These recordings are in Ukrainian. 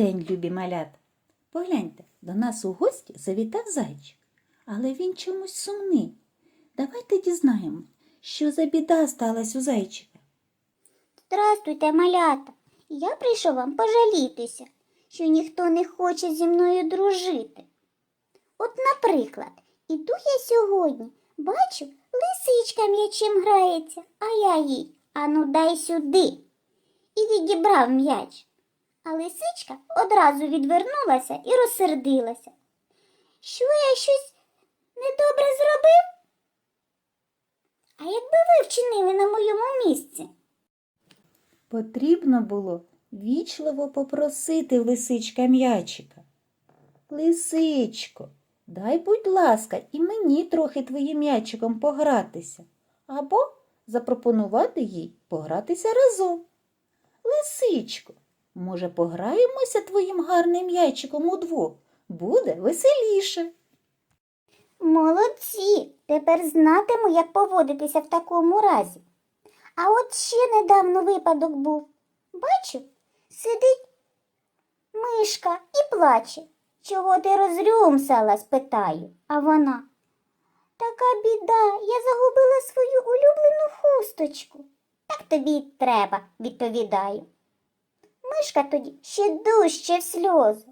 день, любі малята! Погляньте, до нас у гості завітав зайчик, але він чомусь сумний. Давайте дізнаємось, що за біда сталася у зайчика. Здрастуйте, малята. Я прийшов вам пожалітися, що ніхто не хоче зі мною дружити. От, наприклад, іду я сьогодні, бачу, лисичка м'ячем грається, а я їй ану дай сюди. І відібрав м'яч. А лисичка одразу відвернулася і розсердилася. Що я щось недобре зробив? А якби ви вчинили на моєму місці? Потрібно було вічливо попросити лисичка м'ячика. Лисичко, дай, будь ласка, і мені трохи твоїм м'ячиком погратися, або запропонувати їй погратися разом. Лисичко, може, пограємося твоїм гарним м'ячиком удвох? Буде веселіше. Молодці! Тепер знатиму, як поводитися в такому разі. А от ще недавно випадок був. Бачу, сидить мишка і плаче. Чого ти розрюмсала? спитаю. А вона. Така біда, я загубила свою улюблену хусточку. Так тобі й треба, відповідаю. Мишка тоді ще дужче в сльози.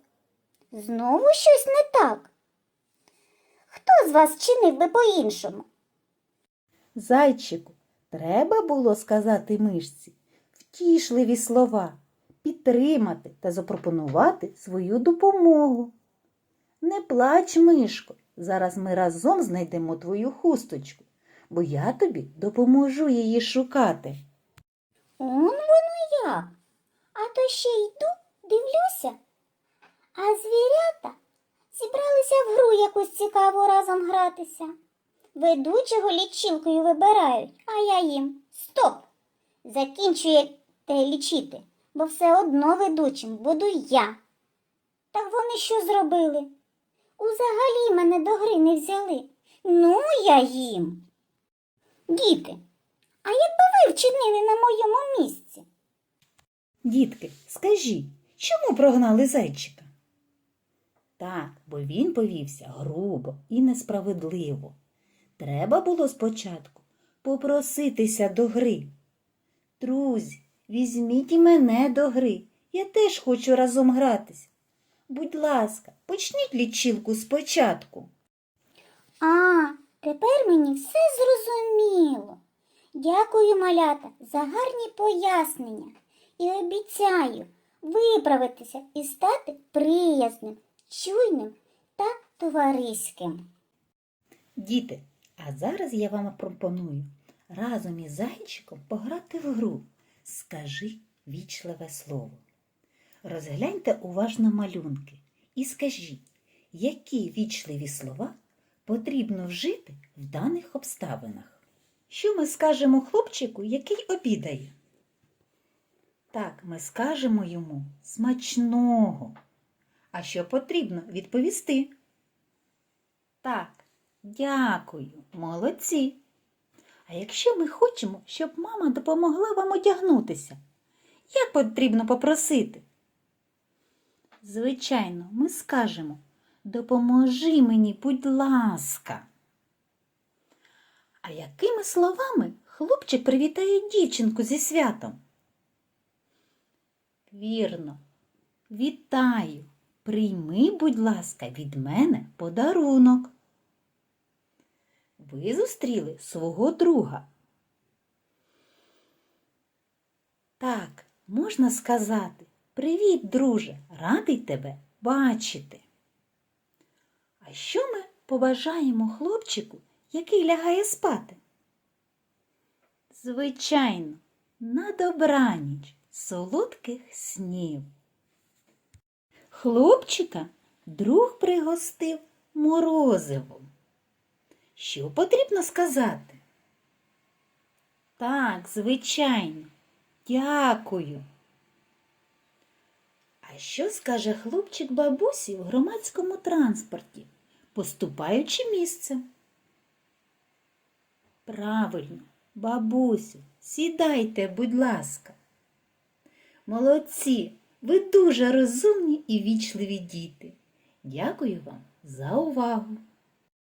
Знову щось не так. Хто з вас чинив би по-іншому? Зайчику, треба було сказати мишці втішливі слова, підтримати та запропонувати свою допомогу. Не плач, мишко, зараз ми разом знайдемо твою хусточку, бо я тобі допоможу її шукати. Он воно як. То ще йду, дивлюся. А звірята зібралися в гру якусь цікаву разом гратися. Ведучого лічилкою вибирають, а я їм стоп! Закінчуєте лічити, бо все одно ведучим буду я. Так вони що зробили? Узагалі мене до гри не взяли. Ну, я їм. Діти, а якби ви вчинили на моєму місці? Дітки, скажіть, чому прогнали зайчика? Так, бо він повівся грубо і несправедливо. Треба було спочатку попроситися до гри. Друзі, візьміть і мене до гри. Я теж хочу разом гратись. Будь ласка, почніть лічилку спочатку. А, тепер мені все зрозуміло. Дякую, малята, за гарні пояснення і обіцяю виправитися і стати приязним, чуйним та товариським. Діти, а зараз я вам пропоную разом із зайчиком пограти в гру. Скажи вічливе слово. Розгляньте уважно малюнки і скажіть, які вічливі слова потрібно вжити в даних обставинах. Що ми скажемо хлопчику, який обідає? Так, ми скажемо йому смачного. А що потрібно відповісти? Так, дякую, молодці. А якщо ми хочемо, щоб мама допомогла вам одягнутися, як потрібно попросити? Звичайно, ми скажемо Допоможи мені, будь ласка. А якими словами хлопчик привітає дівчинку зі святом? Вірно, вітаю. Прийми, будь ласка, від мене подарунок. Ви зустріли свого друга. Так, можна сказати Привіт, друже, радий тебе бачити. А що ми побажаємо хлопчику, який лягає спати? Звичайно, на добраніч солодких снів. Хлопчика друг пригостив морозивом. Що потрібно сказати? Так, звичайно, дякую. А що скаже хлопчик бабусі в громадському транспорті, поступаючи місцем? Правильно, бабусю, сідайте, будь ласка. Молодці, Ви дуже розумні і вічливі діти. Дякую вам за увагу!